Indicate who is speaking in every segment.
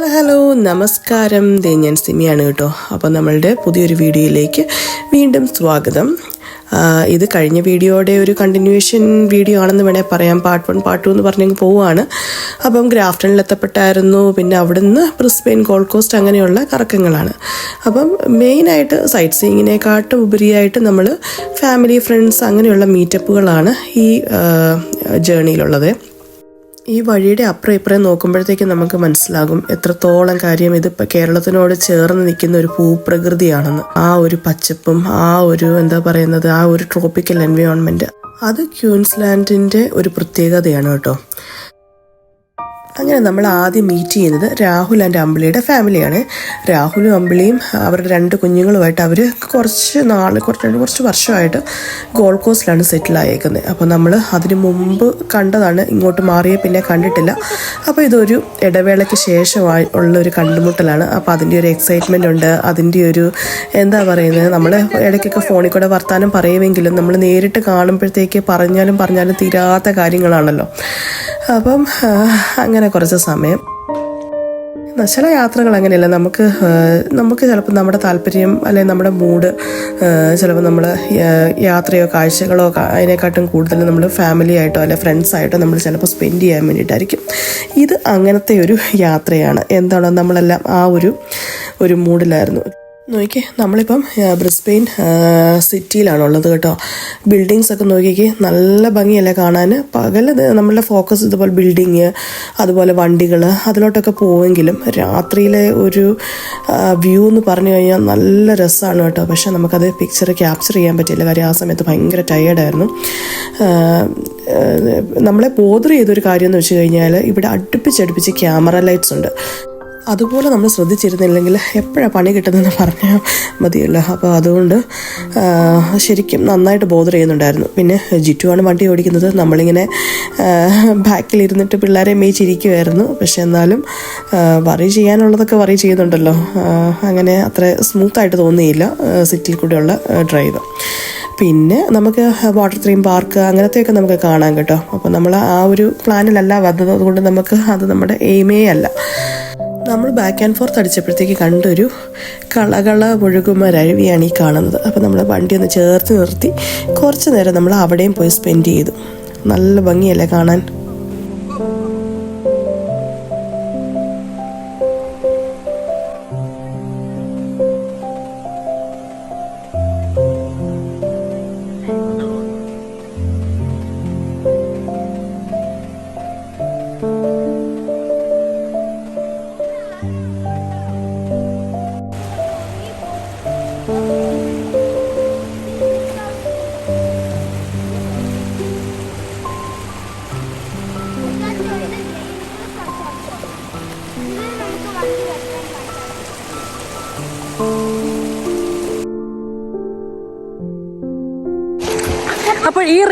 Speaker 1: Hello hello നമസ്കാരം. ദേ ഞാൻ സിമിയാണ് കേട്ടോ. അപ്പോൾ നമ്മളുടെ പുതിയൊരു വീഡിയോയിലേക്ക് വീണ്ടും സ്വാഗതം. ഇത് കഴിഞ്ഞ വീഡിയോയുടെ ഒരു കണ്ടിന്യൂവേഷൻ വീഡിയോ ആണെന്ന് വേണേൽ പറയാം. പാർട്ട് വൺ പാർട്ട് ടു എന്ന് പറഞ്ഞെങ്കിൽ പോവുകയാണ്. അപ്പം ഗ്രാഫ്റ്റണിൽ എത്തപ്പെട്ടായിരുന്നു. പിന്നെ അവിടുന്ന് ബ്രിസ്ബെയിൻ ഗോൾഡ് കോസ്റ്റ് അങ്ങനെയുള്ള കറക്കങ്ങളാണ്. അപ്പം മെയിനായിട്ട് സൈറ്റ് സീയിങ്ങിനെക്കാട്ടും ഉപരിയായിട്ട് നമ്മൾ ഫാമിലി ഫ്രണ്ട്സ് അങ്ങനെയുള്ള മീറ്റപ്പുകളാണ് ഈ ജേണിയിലുള്ളത് ഈ വഴിയുടെ അപ്പുറം ഇപ്പുറം നോക്കുമ്പോഴത്തേക്ക് നമുക്ക് മനസ്സിലാകും എത്രത്തോളം കാര്യം ഇത് കേരളത്തിനോട് ചേർന്ന് നിൽക്കുന്ന ഒരു ഭൂപ്രകൃതിയാണെന്ന്. ആ ഒരു പച്ചപ്പും ആ ഒരു എന്താ പറയുന്നത് ആ ഒരു ട്രോപ്പിക്കൽ എൻവയോൺമെന്റ് അത് ക്യൂൻസ്ലാൻഡിന്റെ ഒരു പ്രത്യേകതയാണ് കേട്ടോ. അങ്ങനെ നമ്മൾ ആദ്യം മീറ്റ് ചെയ്യുന്നത് രാഹുൽ ആൻഡ് അമ്പിളിയുടെ ഫാമിലിയാണ് രാഹുലും അമ്പിളിയും അവരുടെ രണ്ട് കുഞ്ഞുങ്ങളുമായിട്ട് അവർ കുറച്ച് നാൾ കുറച്ച് കുറച്ച് വർഷമായിട്ട് ഗോൾഡ് കോസ്റ്റിലാണ് സെറ്റിൽ ആയേക്കുന്നത്. അപ്പോൾ നമ്മൾ അതിന് മുമ്പ് കണ്ടതാണ് ഇങ്ങോട്ട് മാറിയ പിന്നെ കണ്ടിട്ടില്ല. അപ്പോൾ ഇതൊരു ഇടവേളയ്ക്ക് ശേഷമായി ഉള്ള ഒരു കണ്ടുമുട്ടലാണ്. അപ്പോൾ അതിന്റെ ഒരു എക്സൈറ്റ്മെന്റ് ഉണ്ട് അതിന്റെ ഒരു എന്താ പറയുന്നത് നമ്മൾ ഇടയ്ക്കൊക്കെ ഫോണിൽ കൂടെ വർത്താനം പറയുമെങ്കിലും നമ്മൾ നേരിട്ട് കാണുമ്പോഴത്തേക്ക് പറഞ്ഞാലും പറഞ്ഞാലും തീരാത്ത കാര്യങ്ങളാണല്ലോ. അപ്പം അങ്ങനെ കുറച്ച് സമയം. ചില യാത്രകൾ അങ്ങനെയല്ല. നമുക്ക് നമുക്ക് ചിലപ്പോൾ നമ്മുടെ താല്പര്യം അല്ലെങ്കിൽ നമ്മുടെ മൂഡ് ചിലപ്പോൾ നമ്മൾ യാത്രയോ കാഴ്ചകളോ അതിനെക്കാട്ടും കൂടുതൽ നമ്മൾ ഫാമിലി ആയിട്ടോ അല്ലെങ്കിൽ ഫ്രണ്ട്സായിട്ടോ നമ്മൾ ചിലപ്പോൾ സ്പെൻഡ് ചെയ്യാൻ വേണ്ടിയിട്ടായിരിക്കും. ഇത് അങ്ങനത്തെ ഒരു യാത്രയാണ്. എന്താണോ നമ്മളെല്ലാം ആ ഒരു ഒരു മൂഡിലായിരുന്നു നോക്കിക്കേ നമ്മളിപ്പം ബ്രിസ്ബെയിൻ സിറ്റിയിലാണുള്ളത് കേട്ടോ. ബിൽഡിങ്സ് ഒക്കെ നോക്കിക്കേ നല്ല ഭംഗിയല്ലേ കാണാൻ പകൽ നമ്മളുടെ ഫോക്കസ് ഇതുപോലെ ബിൽഡിങ് അതുപോലെ വണ്ടികൾ അതിലോട്ടൊക്കെ പോവെങ്കിലും രാത്രിയിലെ ഒരു വ്യൂ എന്ന് പറഞ്ഞു കഴിഞ്ഞാൽ നല്ല രസമാണ് കേട്ടോ. പക്ഷെ നമുക്കത് പിക്ചർ ക്യാപ്ചർ ചെയ്യാൻ പറ്റിയില്ല കാര്യം ആ സമയത്ത് ഭയങ്കര ടയേർഡായിരുന്നു നമ്മളെ ബോധർ ചെയ്തൊരു കാര്യം എന്ന് വെച്ച് കഴിഞ്ഞാൽ ഇവിടെ അടുപ്പിച്ചടുപ്പിച്ച് ക്യാമറ ലൈറ്റ്സ് ഉണ്ട്. അതുപോലെ നമ്മൾ ശ്രദ്ധിച്ചിരുന്നില്ലെങ്കിൽ എപ്പോഴാണ് പണി കിട്ടുന്നതെന്ന് പറഞ്ഞാൽ മതിയല്ലോ. അപ്പോൾ അതുകൊണ്ട് ശരിക്കും നന്നായിട്ട് ബോധർ ചെയ്യുന്നുണ്ടായിരുന്നു. പിന്നെ ജിറ്റുവാണ് വണ്ടി ഓടിക്കുന്നത്. നമ്മളിങ്ങനെ ബാക്കിലിരുന്നിട്ട് പിള്ളേരെ മേയിച്ചിരിക്കുമായിരുന്നു പക്ഷെ എന്നാലും വറി ചെയ്യാനുള്ളതൊക്കെ വറി ചെയ്യുന്നുണ്ടല്ലോ. അങ്ങനെ അത്ര സ്മൂത്തായിട്ട് തോന്നിയില്ല സിറ്റിയിൽ കൂടെയുള്ള ഡ്രൈവ് പിന്നെ നമുക്ക് വാട്ടർ തീം പാർക്ക് അങ്ങനത്തെയൊക്കെ നമുക്ക് കാണാം കേട്ടോ. അപ്പോൾ നമ്മൾ ആ ഒരു പ്ലാനിലല്ല വന്നത്. അതുകൊണ്ട് നമുക്ക് അത് നമ്മുടെ എയിമേ അല്ല. നമ്മൾ ബാക്ക് ആൻഡ് ഫോർത്ത് അടിച്ചപ്പോഴത്തേക്ക് കണ്ടൊരു കളകള ഒഴുകുന്ന രവിയാണ് ഈ കാണുന്നത്. അപ്പോൾ നമ്മൾ വണ്ടി ഒന്ന് ചേർത്ത് നിർത്തി കുറച്ച് നേരം നമ്മൾ അവിടെയും പോയി സ്പെൻഡ് ചെയ്തു. നല്ല ഭംഗിയല്ലേ കാണാൻ?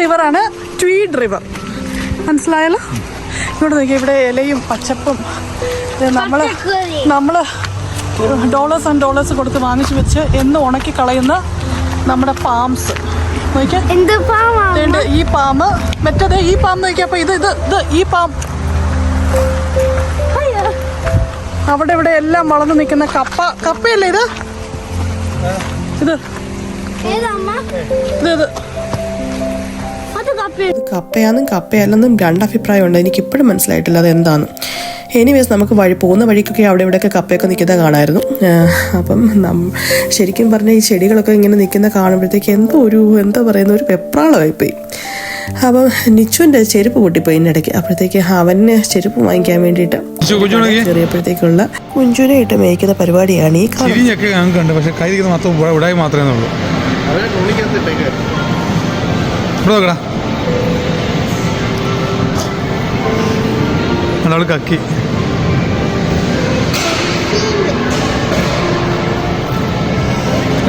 Speaker 2: റിവറാണ് ട്വീഡ് റിവർ മനസ്സിലായല്ലോ? ഇവിടെ നോക്കി ഇവിടെ ഇലയും പച്ചപ്പും. നമ്മൾ നമ്മൾ ഡോളേഴ്സ് ആൻഡ് ഡോളേഴ്സ് കൊടുത്ത് വാങ്ങിച്ചു വെച്ച് എന്ന് ഉണക്കി കളയുന്ന നമ്മുടെ പാംസ്. നോക്കിയാണ്ട് ഈ പാമ്പ് മറ്റേത് ഈ പാമ്പ് നോക്കിയപ്പൊ ഇത് ഇത് ഇത് ഈ പാമ്പ് അവിടെ ഇവിടെ എല്ലാം വളർന്നു നിൽക്കുന്ന കപ്പ. കപ്പയല്ലേ ഇത്? ഇത്. ഇത് ഇത്.
Speaker 1: കപ്പയാണെന്നും കപ്പയല്ലെന്നും രണ്ടഭിപ്രായമുണ്ട്. എനിക്ക് ഇപ്പോഴും മനസ്സിലായിട്ടില്ല അത് എന്താണ് എനിവേസ് നമുക്ക് വഴി പോകുന്ന വഴിക്കൊക്കെ അവിടെ ഇവിടെയൊക്കെ കപ്പയൊക്കെ നിൽക്കുന്നത് കാണായിരുന്നു. അപ്പം നം ശരിക്കും പറഞ്ഞാൽ ഈ ചെടികളൊക്കെ ഇങ്ങനെ നിൽക്കുന്ന കാണുമ്പോഴത്തേക്ക് എന്തോ ഒരു എന്താ പറയുന്ന ഒരു വെപ്രാളമായിപ്പോയി. അപ്പം നിച്ചുവിന്റെ ചെരുപ്പ് പൊട്ടിപ്പോയി ഇടയ്ക്ക് അപ്പോഴത്തേക്ക് അവന് ചെരുപ്പ് വാങ്ങിക്കാൻ വേണ്ടിയിട്ട് ചെറിയപ്പോഴത്തേക്കുള്ള കുഞ്ചുനെ ഇട്ട് മേയ്ക്കുന്ന പരിപാടിയാണ് ഈ കാണുന്നത്.
Speaker 3: പക്ഷേ കൈ മാത്രമേ ഉള്ളൂ. ഇവിടെ അവൾ കക്കി.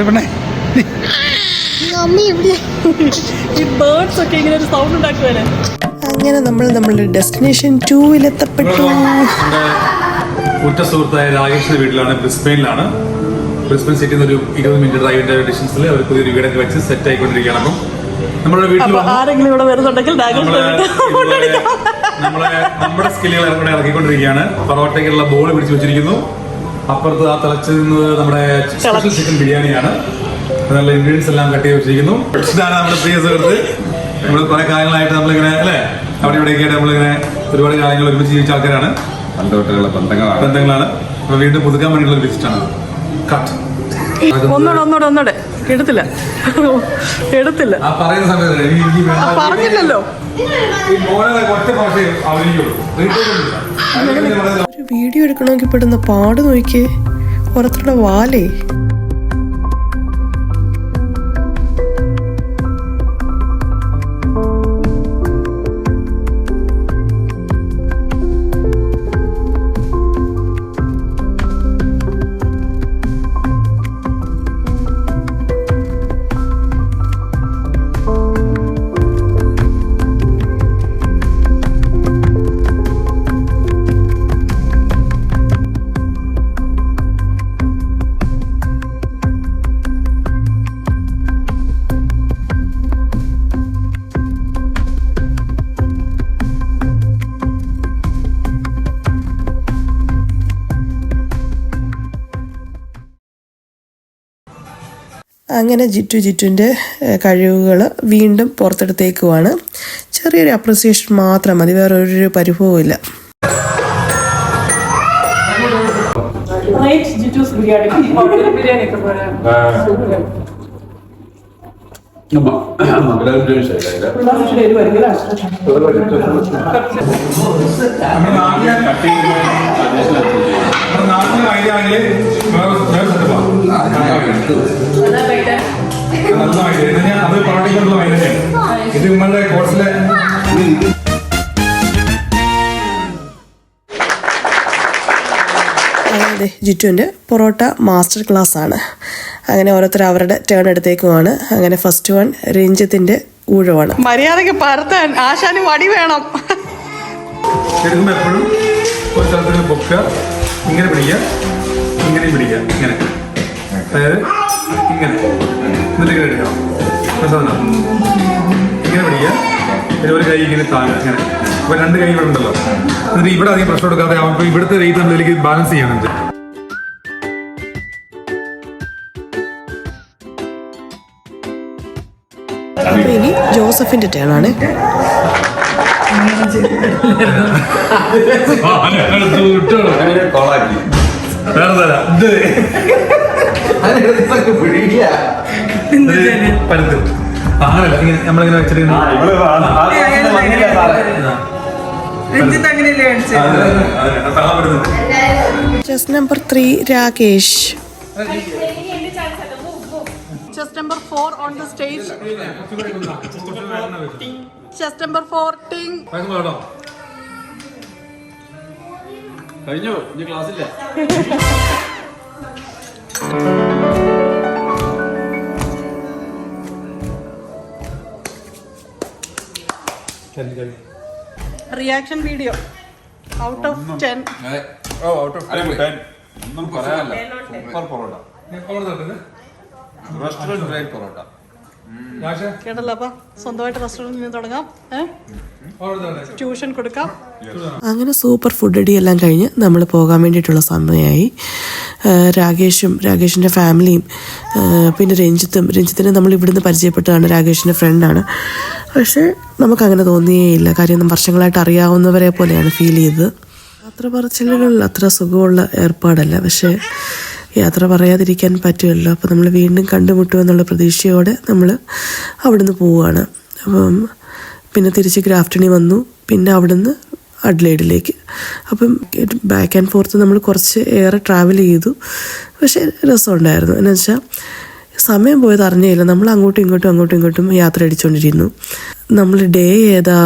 Speaker 3: പെണ്ണേ
Speaker 2: ഈ ബേർഡ്സ് ഒക്കെ ഇങ്ങനെ ഒരു സൗണ്ട് ഉണ്ടാക്കുവല്ലേ?
Speaker 1: അങ്ങനെ നമ്മൾ നമ്മളുടെ ഡെസ്റ്റിനേഷൻ ടൂവിലെത്തപ്പെട്ടു
Speaker 3: നമ്മുടെ ഉറ്റ സുഹൃത്തായ രാകേഷിന്റെ വീട്ടിലാണ് ബ്രിസ്ബെയിനിലാണ്. ബ്രിസ്ബെയിൻ സിറ്റിയിൽ നിന്ന് ഒരു ഇരുപത് മിനിറ്റ് ഡ്രൈവിന്റെ ഡിസ്റ്റൻസിൽ അവർ പുതിയൊരു വീടൊക്കെ വെച്ച് സെറ്റ് ആയിക്കൊണ്ടിരിക്കുകയാണ് അപ്പം. നമ്മുടെ വീട്ടിൽ
Speaker 2: ആരെങ്കിലും ഇവിടെ വരുന്നുണ്ടെങ്കിൽ
Speaker 3: നമ്മൾ നമ്മുടെ സ്കില്ലുകൾ ഇറങ്ങി ഇറക്കിക്കൊണ്ടിരിക്കുകയാണ്. പൊറോട്ടയ്ക്കുള്ള ബോൾ പിടിച്ചു വെച്ചിരിക്കുന്നു. അപ്പുറത്ത് ആ തിളച്ച് നിന്നത് നമ്മുടെ സ്പെഷ്യൽ ചിക്കൻ ബിരിയാണിയാണ്. നല്ല ഇൻഗ്രീഡിയൻസ് എല്ലാം കട്ട് ചെയ്ത് വെച്ചിരിക്കുന്നു. ഇതാണ് നമ്മുടെ പ്രിയ സുഹൃത്ത്. നമ്മൾ കുറെ കാലങ്ങളായിട്ട് നമ്മളിങ്ങനെ അല്ലേ? അവിടെ ഇവിടെയൊക്കെ ആയിട്ട് നമ്മളിങ്ങനെ ഒരുപാട് കാര്യങ്ങൾ ഒരുമിച്ച് ജീവിച്ച ആൾക്കാരാണ്.
Speaker 4: ബന്ധങ്ങളാണ്.
Speaker 3: ബന്ധങ്ങളാണ്. അപ്പൊ വീണ്ടും പുതുക്കാൻ വേണ്ടിയുള്ള ഒരു വിസിറ്റാണ് കട്ട്
Speaker 2: ഒന്നോടെ ഒന്നോടെ ഒന്നൂടെ. എടുത്തില്ല. എടുത്തില്ല. പറഞ്ഞില്ലല്ലോ.
Speaker 1: വീഡിയോ എടുക്കണമെങ്കിൽ പെടുന്ന പാട് നോക്കിയേ. ഓരോരുത്തരുടെ വാലേ. അങ്ങനെ ജിറ്റു ജിറ്റുവിന്റെ കഴിവുകൾ വീണ്ടും പുറത്തെടുത്തേക്കുവാണ്. ചെറിയൊരു അപ്രിസിയേഷൻ മാത്രം മതി വേറെ ഒരു പരിഭവവും ഇല്ല.
Speaker 3: നാട്ടിലെ നമ്മുടെ നാട്ടിലെ വൈദ്യാണെങ്കിൽ നല്ല ഞാൻ അത് ഇത് കോഴ്സിലെ
Speaker 1: അതെ ജിറ്റുവിന്റെ പൊറോട്ട മാസ്റ്റർ ക്ലാസ് ആണ് അങ്ങനെ ഓരോരുത്തർ അവരുടെ ടേൺ എടുത്തേക്കുമാണ് അങ്ങനെ ഫസ്റ്റ് വൺ രഞ്ജിത്തിന്റെ ഊഴമാണ്.
Speaker 2: മര്യാദയ്ക്ക് പരത്താൻ ആശാന് വടി വേണം.
Speaker 3: എടുക്കുമ്പോൾ എപ്പോഴും ഒരു സ്ഥലത്തിന് പൊക്കുക ഇങ്ങനെ പിടിക്കുക ഇങ്ങനെ പിടിക്കുക ഇങ്ങനെ. അതായത് ഇങ്ങനെ. എന്നിട്ട് ഇങ്ങനെ എടുക്കണം മനസ്സിലാവുന്നോ? ഇങ്ങനെ പിടിക്കുക. പിന്നെ ഒരു കൈ ഇങ്ങനെ താഴെ ഇങ്ങനെ. അപ്പൊ രണ്ട് കൈ ഇവിടെ ഉണ്ടല്ലോ. എന്നിട്ട് ഇവിടെ അധികം പ്രശ്നം എടുക്കാതെ അവർക്ക് ഇവിടുത്തെ റേറ്റ് നമ്മളിലേക്ക് ബാലൻസ് ചെയ്യണം.
Speaker 1: അപ്പോൾ ഇനി ജോസഫിന്റെ ടേൺ ആണ്.
Speaker 4: കോളാക്കി
Speaker 3: വേറെ തരാം. ഇത്. ഇത് പരുത്ത് അങ്ങനല്ല ഇങ്ങനെ നമ്മളിങ്ങനെ വെച്ചിട്ട്
Speaker 1: chess number three Rakesh
Speaker 2: chess number four on the stage chess number four ടിങ്
Speaker 4: കഴിഞ്ഞു ഇനി ക്ലാസ്സില്ല
Speaker 2: reaction video. Out of ten
Speaker 4: oh out of ഒന്നും പറയാനല്ല. Super parotta. Restaurant great parotta.
Speaker 2: കേട്ടല്ലോ അപ്പൊ? സ്വന്തമായിട്ട് റെസ്റ്റോറന്റിൽ തുടങ്ങാം. ട്യൂഷൻ കൊടുക്കാം.
Speaker 1: അങ്ങനെ സൂപ്പർ ഫുഡ് അടി എല്ലാം കഴിഞ്ഞ് നമ്മൾ പോകാൻ വേണ്ടിയിട്ടുള്ള സമയമായി. രാകേഷും രാകേഷിന്റെ ഫാമിലിയും പിന്നെ രഞ്ജിത്തും. രഞ്ജിത്തിനെ നമ്മൾ ഇവിടുന്ന് പരിചയപ്പെട്ടതാണ്. രാകേഷിന്റെ ഫ്രണ്ടാണ് പക്ഷേ നമുക്കങ്ങനെ തോന്നിയേയില്ല കാര്യം വർഷങ്ങളായിട്ട് അറിയാവുന്നവരെ പോലെയാണ് ഫീൽ ചെയ്തത്. യാത്ര പറച്ചിലുകൾ അത്ര സുഖമുള്ള ഏർപ്പാടല്ല. പക്ഷേ യാത്ര പറയാതിരിക്കാൻ പറ്റുമല്ലോ. അപ്പോൾ നമ്മൾ വീണ്ടും കണ്ടുമുട്ടുമെന്നുള്ള പ്രതീക്ഷയോടെ നമ്മൾ അവിടുന്ന് പോവുകയാണ് അപ്പം പിന്നെ തിരിച്ച് ഗ്രാഫ്റ്റണി വന്നു. പിന്നെ അവിടുന്ന് അഡ്ലൈഡിലേക്ക്. അപ്പം ബാക്ക് ആൻഡ് ഫോർത്ത് നമ്മൾ കുറച്ച് ഏറെ ട്രാവൽ ചെയ്തു. പക്ഷേ രസമുണ്ടായിരുന്നു. എന്ന് വെച്ചാൽ സമയം പോയത് അറിഞ്ഞില്ല. നമ്മൾ അങ്ങോട്ടും ഇങ്ങോട്ടും അങ്ങോട്ടും ഇങ്ങോട്ടും യാത്ര അടിച്ചുകൊണ്ടിരുന്നു നമ്മൾ ഡേ ഏതാ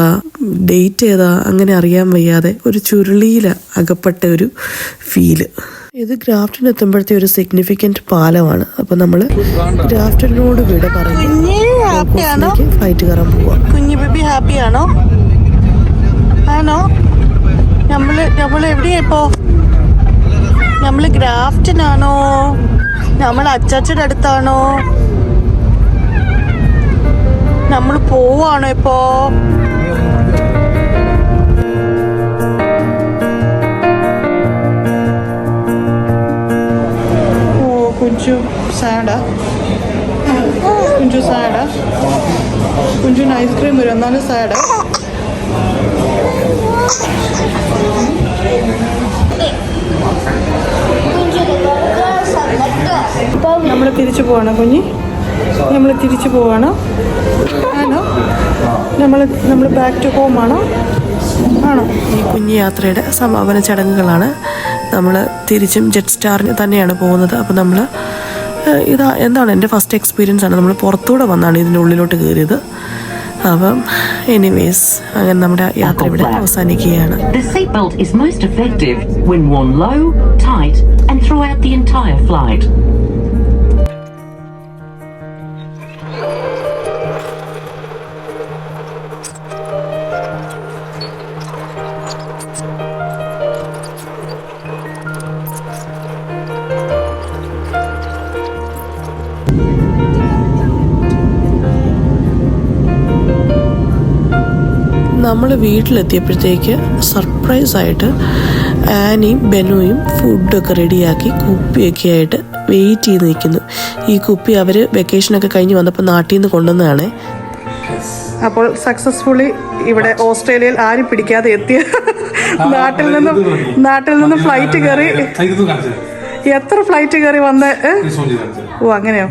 Speaker 1: ഡേറ്റ് ഏതാ അങ്ങനെ അറിയാൻ വയ്യാതെ ഒരു ചുരുളിയിൽ അകപ്പെട്ട ഒരു ഫീൽ ഇത് ഗ്രാഫ്റ്റിന് എത്തുമ്പോഴത്തെ ഒരു സിഗ്നിഫിക്കന്റ് പാലമാണ്. അപ്പം നമ്മൾ ഗ്രാഫ്റ്റിനോട് വിട പറഞ്ഞു ഫ്ലൈറ്റ് കയറാൻ പോവാം.
Speaker 2: കുഞ്ഞു ബേബി ആണോ? നമ്മൾ എവിടെയാ നമ്മൾ ഗ്രാഫ്റ്റിനാണോ? നമ്മൾ അച്ചാച്ചന്റെ അടുത്താണോ? നമ്മൾ പോവാണോ ഇപ്പോ? കുഞ്ചു സാഡാ കുഞ്ചു സാഡാ കുഞ്ചുന് ഐസ്ക്രീം വരും എന്നാലും സാഡാ നമ്മൾ തിരിച്ചു പോവാണ് കുഞ്ഞി. നമ്മൾ തിരിച്ചു പോവാണ്. ആണോ? നമ്മൾ നമ്മൾ ബാക്ക് ടു ഹോം ആണോ? ആണോ?
Speaker 1: ഈ കുഞ്ഞു യാത്രയുടെ സമാപന ചടങ്ങുകളാണ് നമ്മൾ തിരിച്ചും ജെറ്റ് സ്റ്റാറിന് തന്നെയാണ് പോകുന്നത്. അപ്പോൾ നമ്മൾ ഇതാ എന്താണ് എന്റെ ഫസ്റ്റ് എക്സ്പീരിയൻസ് ആണ്. നമ്മൾ പുറത്തൂടെ വന്നാണ് ഇതിന്റെ ഉള്ളിലോട്ട് കയറിയത്. അപ്പം എനിവേസ് അങ്ങനെ നമ്മുടെ യാത്ര ഇവിടെ അവസാനിക്കുകയാണ്.
Speaker 5: When worn low, tight, and throughout the entire flight.
Speaker 1: നമ്മൾ വീട്ടിലെത്തിയപ്പോഴത്തേക്ക് സർപ്രൈസ് ആയിട്ട് ആനിയും ബെനുവും ഫുഡൊക്കെ റെഡിയാക്കി കുപ്പിയൊക്കെ ആയിട്ട് വെയിറ്റ് ചെയ്ത് നിൽക്കുന്നു ഈ കുപ്പി അവർ വെക്കേഷനൊക്കെ കഴിഞ്ഞ് വന്നപ്പോൾ നാട്ടിൽ നിന്ന് കൊണ്ടുവന്നതാണേ
Speaker 2: അപ്പോൾ സക്സസ്ഫുള്ളി ഇവിടെ ഓസ്ട്രേലിയയിൽ ആരും പിടിക്കാതെ എത്തിയ നാട്ടിൽ നിന്നും നാട്ടിൽ നിന്നും ഫ്ലൈറ്റ് കയറി എത്ര ഫ്ലൈറ്റ് കയറി വന്ന് ഓ അങ്ങനെയോ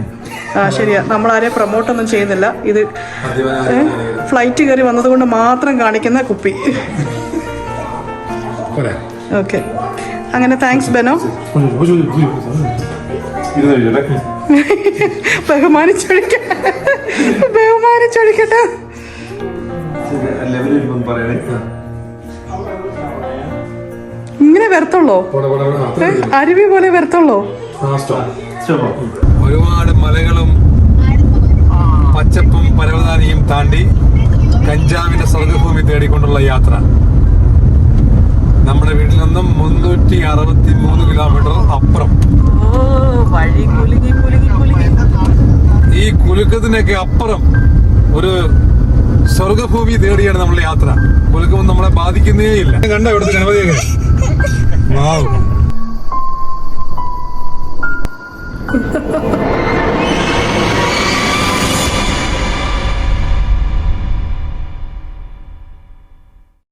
Speaker 2: ആ ശരിയാ. നമ്മൾ ആരെയും പ്രൊമോട്ടൊന്നും ചെയ്യുന്നില്ല. ഇത് ഫ്ലൈറ്റ് കയറി വന്നതുകൊണ്ട് മാത്രം കാണിക്കുന്ന കുപ്പി. ഓക്കെ. അങ്ങനെ താങ്ക്സ് ബെനോ. ബഹുമാനിച്ചൊഴിക്കട്ടെ. ബഹുമാനിച്ചൊഴിക്കട്ടെ ഇങ്ങനെ വരത്തുള്ളോ? അരുവി പോലെ വരത്തുള്ളോ?
Speaker 3: ഒരുപാട് മലകളും പച്ചപ്പും പരവതാനിയും താണ്ടി കഞ്ചാവിന്റെ സ്വർഗഭൂമി തേടിക്കൊണ്ടുള്ള യാത്ര. നമ്മുടെ വീട്ടിൽ നിന്നും മുന്നൂറ്റി അറുപത്തി മൂന്ന് കിലോമീറ്റർ അപ്പുറം. ഈ കുലുക്കത്തിനൊക്കെ അപ്പുറം ഒരു സ്വർഗഭൂമി തേടിയാണ് നമ്മുടെ യാത്ര. കുലുക്കം നമ്മളെ ബാധിക്കുന്നേ ഇല്ല കണ്ട ഇവിടുത്തെ ഗണപതിയൊക്കെ? വാവ് culo.